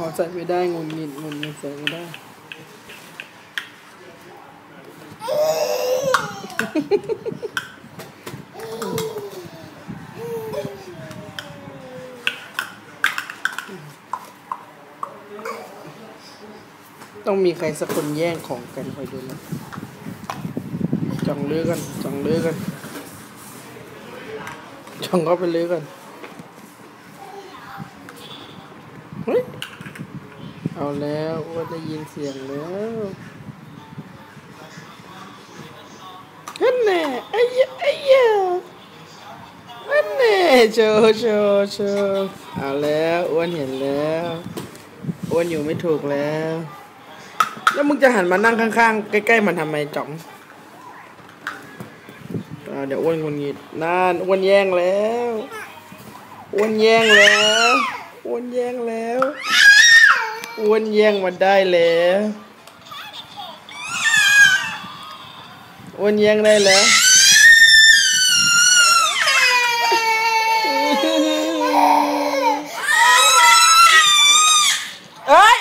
อ๋อใส่ไม่ได้งุนงิดงุนงิดใส่ไม่ได้ต้องมีใครสักคนแย่งของกันคอยดูนะจองเลือกันจองเลือกันจองก็ไปเลื้อกันเฮ้ย เอาแล้วว่าได้ยินเสียงแล้วฮันแน่ไอ้ยไอ้ยะฮันแน่โชว์โชว์โชว์เอาแล้วอ้วนเห็นแล้วอ้วนอยู่ไม่ถูกแล้ว แล้วมึงจะหันมานั่งข้างๆ ใกล้ๆมันทำไมจ๋องเดี๋ยวอ้วนงุนงิดนั่นอ้วนแย่งแล้วอ้วนแย่งแล้วอ้วนแย่งแล้ว อ้วนแย่งมันได้แล้วอ้วนแย่งได้แล้วเฮ้ย